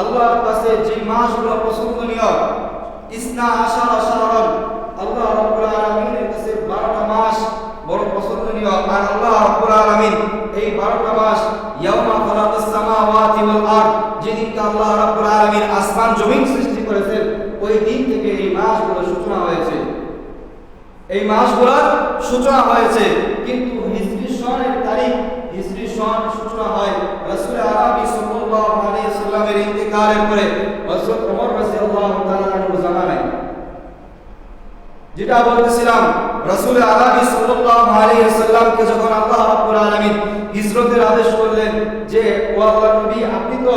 আল্লাহর কাছে যে মাসগুলো পছন্দনীয়, ইসনা, আশার আশারণ, আল্লাহ রাব্বুল আলামিনের কাছে 12টা মাস বড় পছন্দনীয়। আর আল্লাহ রাব্বুল আলামিন এই 12টা মাস ইয়াউমা খালাকাস সামাওয়াতি ওয়াল আরদ যেদিনকে আল্লাহ রাব্বুল আলামিন আসমান, জমিন সৃষ্টি করেছেন, ওই দিন থেকে এই মাসগুলো সূচনা হয়েছে। এই মাসগুলোর সূচনা হয়েছে, কিন্তু হিজরি সনের তারিখ, হিজরি সন সূচনা হয় রাসূল আরবি সাল্লামের ইন্তেকালের পরে হযরত ওমর রাদিয়াল্লাহু তাআলা আনহু জামানায়। যেটা বলতেছিলাম, রাসূল আরবি সাল্লাল্লাহু আলাইহি সাল্লামকে যখন আল্লাহ রাব্বুল আলামিন হিজরতের আদেশ করলেন যে, ও আল্লাহর নবী, আপনি তো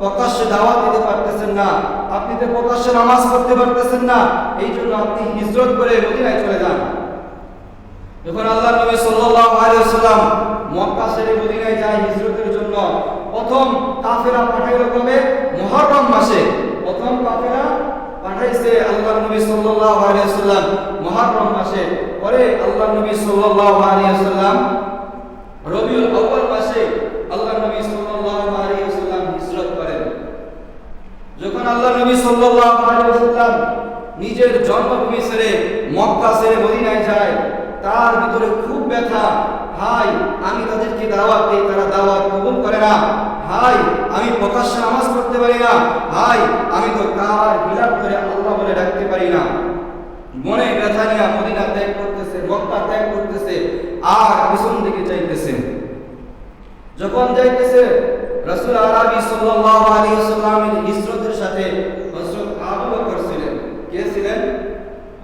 প্রকাশ্যে দাওয়াত দিতে পারতেছেন না, আপনি তো প্রকাশ্যে নামাজ পড়তে পারতেছেন না, এই জন্য আপনি হিজরত করে মদিনায় চলে যান। যখন আল্লাহ নবী সাল্লাল্লাহু আলাইহি ওয়াসাল্লাম মক্কা ছেড়ে মদিনায় যায় হিজরতের জন্য প্রথম কাফেরা পাঠাইলো কবে মুহররম মাসে। প্রথম কাফেরা পাঠাইছে আল্লাহ নবী সাল্লাল্লাহু আলাইহি ওয়াসাল্লাম মুহররম মাসে। পরে আল্লাহ নবী সাল্লাল্লাহু আলাইহি ওয়াসাল্লাম রবিউল আউয়াল মাসে আল্লাহ নবী সাল্লাল্লাহু আলাইহি ওয়াসাল্লাম হিজরত করেন। যখন আল্লাহ নবী সাল্লাল্লাহু আলাইহি ওয়াসাল্লাম নিজের জন্মভূমি ছেড়ে মক্কা ছেড়ে মদিনায় যায়, তার ভিতরে খুব ব্যথা। ভাই, আমি তাদেরকে দাওয়াত দিই, তারা দাওয়াত করে না। হাই, আমি প্রকাশ্যে নামাজ পড়তে পারি না। হাই, আমি তো কার বিলাপ করে আল্লাহ বলে ডাকতে পারি না। মনে ব্যথা নিয়ে মদিনা ত্যাগ করতেছে, মক্কা ত্যাগ করতেছে, আর পিছন দিকে চাইতেছে যখন যাইতেছে, রাসূল আরবি সাল্লাল্লাহু আলাইহি ওয়াসাল্লামের হিজরতের সাথে হযরত আবু বকর ছিলেন। কে ছিলেন?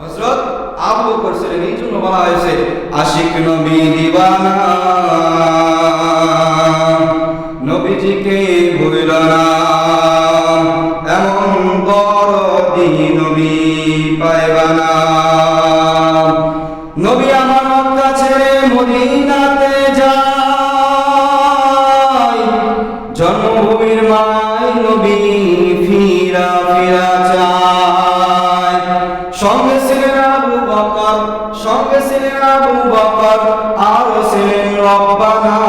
হযরত আবু বকর ছিলেন। এই জন্য বলা হয়েছে, আশিক নবী দিওয়ানা না এমন দরদি নবী পাইবানা নবী আমার মক্কা মদিনাতে যায়। জন্মভূমির মায় নবী ফিরা ফিরা চায়। সঙ্গে ছিলেন আবু বকর, সঙ্গে ছিলেন আবু বকর, আর ছিলেন রব্বানা।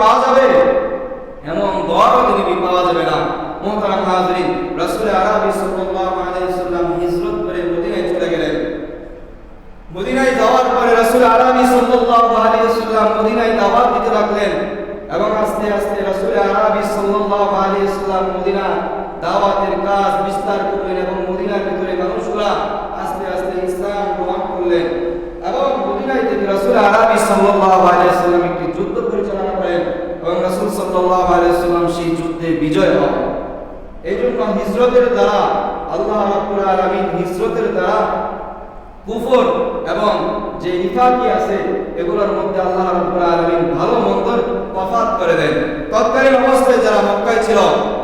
পাওয়া যাবে? এমন দরদি নবী পাওয়া যাবে না? মোহতারাম হাজরিন, রাসূল আরবি করে মদিনায় চলে গেলেন। মদিনায় যাওয়ার পরে রাসূল আরবি সাল্লাল্লাহু আলাইহি ওয়াসাল্লাম মদিনায় দাওয়াত দিতে লাগলেন এবং আস্তে আস্তে রাসূল আরবি সাল্লাল্লাহু আলাইহি ওয়াসাল্লাম মদিনা দাওয়াতের কাজ বিস্তার করলেন এবং মদিনার ভিতরে মানুষরা আস্তে আস্তে ইসলাম গ্রহণ করলেন। এবং মদিনায় থেকে রাসূল আরবি সাল্লাল্লাহু আলাইহি ওয়াসাল্লাম একটি যুদ্ধ পরিচালনা করেন এবং রাসূল সাল্লাল্লাহু আলাইহি ওয়াসাল্লাম সেই যুদ্ধে বিজয় হন। এই জন্য হিজরতের দ্বারা আল্লাহ রাব্বুল আলামিন হিজরতের দ্বারা কুফর এবং যে নিফাকি আছে, এগুলোর মধ্যে আল্লাহ রাব্বুল আলামিন ভালো মন্দর তফাৎ করে দেন। তৎকালীন অবস্থায় যারা মক্কায় ছিল,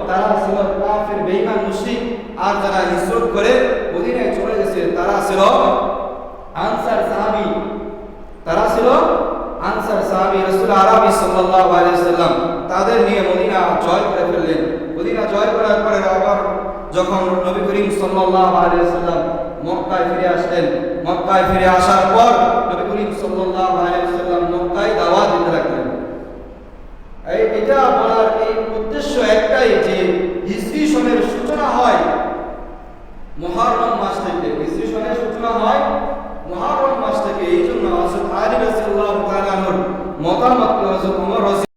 তারা ছিল কাফির, বেঈমান, মুশরিক। আর যারা হিজরত করে মদিনায় চলে গেছে, তারা ছিল আনসার সাহাবী, তারা ছিল আনসার সাহাবী রাসূল আরবি সাল্লাল্লাহু আলাইহি ওয়াসাল্লাম। তাদের নিয়ে মদিনা জয় করে ফেললেন। মদিনা জয় করার পরে আবার যখন নবী করিম সাল্লাল্লাহু আলাইহি ওয়াসাল্লাম মক্কায় ফিরে আসলেন, মক্কায় ফিরে আসার পর নবী করিম সাল্লাল্লাহু আলাইহি ওয়াসাল্লাম মক্কায় দাওয়াত দিতে লাগলেন। এই, এটা বলার এই উদ্দেশ্য একটাই যে